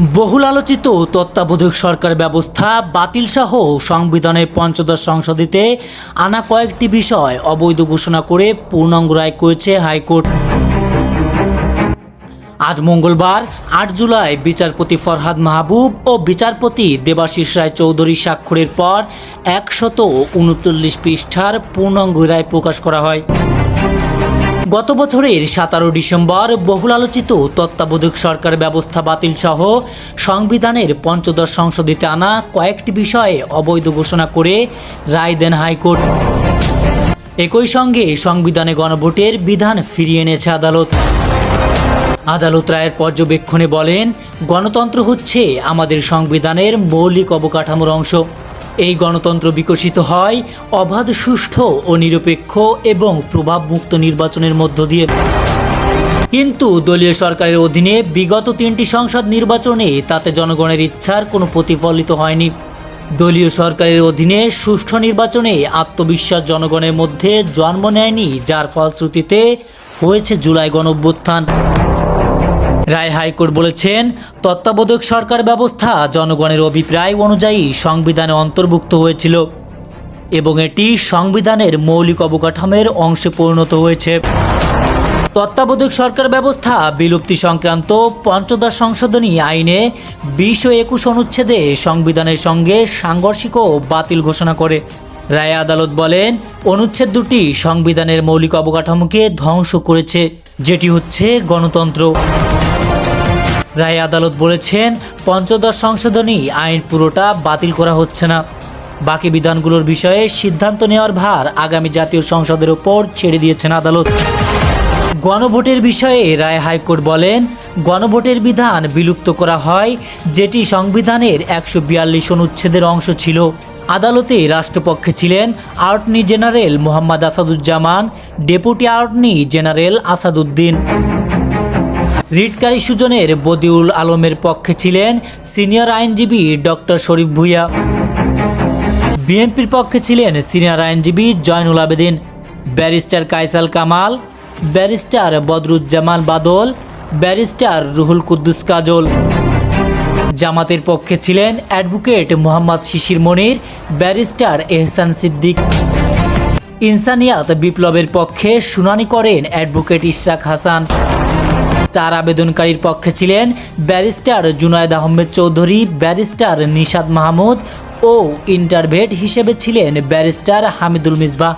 বহুল আলোচিত তত্ত্বাবধায়ক সরকার ব্যবস্থা বাতিল সহ সংবিধানের পঞ্চদশ সংশোধিতে আনা কয়েকটি বিষয় অবৈধ ঘোষণা করে পূর্ণাঙ্গ রায় করেছে হাইকোর্ট। আজ মঙ্গলবার, আট জুলাই, বিচারপতি ফরহাদ মাহবুব ও বিচারপতি দেবাশিস রায় চৌধুরী স্বাক্ষরের পর একশত উনচল্লিশ পৃষ্ঠার পূর্ণাঙ্গ রায় প্রকাশ করা হয়। গত বছরের সাতারো ডিসেম্বর বহুল আলোচিত তত্ত্বাবধায়ক সরকার ব্যবস্থা বাতিল সহ সংবিধানের পঞ্চদশ সংশোধিতে আনা কয়েকটি বিষয়ে অবৈধ ঘোষণা করে রায় দেন হাইকোর্ট। একই সঙ্গে সংবিধানে গণভোটের বিধান ফিরিয়ে এনেছে আদালত। আদালত রায়ের পর্যবেক্ষণে বলেন, গণতন্ত্র হচ্ছে আমাদের সংবিধানের মৌলিক অবকাঠামোর অংশ। এই গণতন্ত্র বিকশিত হয় অবাধ, সুষ্ঠু ও নিরপেক্ষ এবং প্রভাবমুক্ত নির্বাচনের মধ্য দিয়ে। কিন্তু দলীয় সরকারের অধীনে বিগত তিনটি সংসদ নির্বাচনে তাতে জনগণের ইচ্ছার কোনো প্রতিফলিত হয়নি। দলীয় সরকারের অধীনে সুষ্ঠু নির্বাচনে আত্মবিশ্বাস জনগণের মধ্যে জন্ম নেয়নি, যার ফলশ্রুতিতে হয়েছে জুলাই গণঅভ্যুত্থান। রায় হাইকোর্ট বলেছেন, তত্ত্বাবধায়ক সরকার ব্যবস্থা জনগণের অভিপ্রায় অনুযায়ী সংবিধানে অন্তর্ভুক্ত হয়েছিল এবং এটি সংবিধানের মৌলিক অবকাঠামোর অংশে পরিণত হয়েছে। তত্ত্বাবধায়ক সরকার ব্যবস্থা বিলুপ্তি সংক্রান্ত পঞ্চদশ সংশোধনী আইনে বিশ ও একুশ অনুচ্ছেদে সংবিধানের সঙ্গে সাংঘর্ষিক ও বাতিল ঘোষণা করে। রায় আদালত বলেন, অনুচ্ছেদ দুটি সংবিধানের মৌলিক অবকাঠামোকে ধ্বংস করেছে, যেটি হচ্ছে গণতন্ত্র। রায় আদালত বলেছেন, পঞ্চদশ সংশোধনী আইন পুরোটা বাতিল করা হচ্ছে না। বাকি বিধানগুলোর বিষয়ে সিদ্ধান্ত নেওয়ার ভার আগামী জাতীয় সংসদের ওপর ছেড়ে দিয়েছেন আদালত। গণভোটের বিষয়ে রায় হাইকোর্ট বলেন, গণভোটের বিধান বিলুপ্ত করা হয় যেটি সংবিধানের একশো বিয়াল্লিশ অনুচ্ছেদের অংশ ছিল। আদালতে রাষ্ট্রপক্ষে ছিলেন attorney general Mohammad Asaduzzaman, deputy attorney general Asaduddin. রিটকারী সুজনের বদিউল আলমের পক্ষে ছিলেন সিনিয়র আইনজীবী ডক্টর শরীফ ভুইয়া। বিএনপির পক্ষে ছিলেন সিনিয়র আইনজীবী Zainul Abedin, barrister Kaisal Kamal, barrister Badruzzaman Badal, barrister Ruhul Quddus Kajal. জামাতের পক্ষে ছিলেন অ্যাডভোকেট মোহাম্মদ শিশির মনির, ব্যারিস্টার এহসান সিদ্দিক। ইনসানিয়াত বিপ্লবের পক্ষে শুনানি করেন অ্যাডভোকেট ইশরাক হাসান। চার আবেদনকারীর পক্ষে ছিলেন ব্যারিস্টার জুনায়দ আহমেদ চৌধুরী, ব্যারিস্টার নিশাদ মাহমুদ ও ইন্টারভেট হিসেবে ছিলেন ব্যারিস্টার হামিদুল মিসবাহ।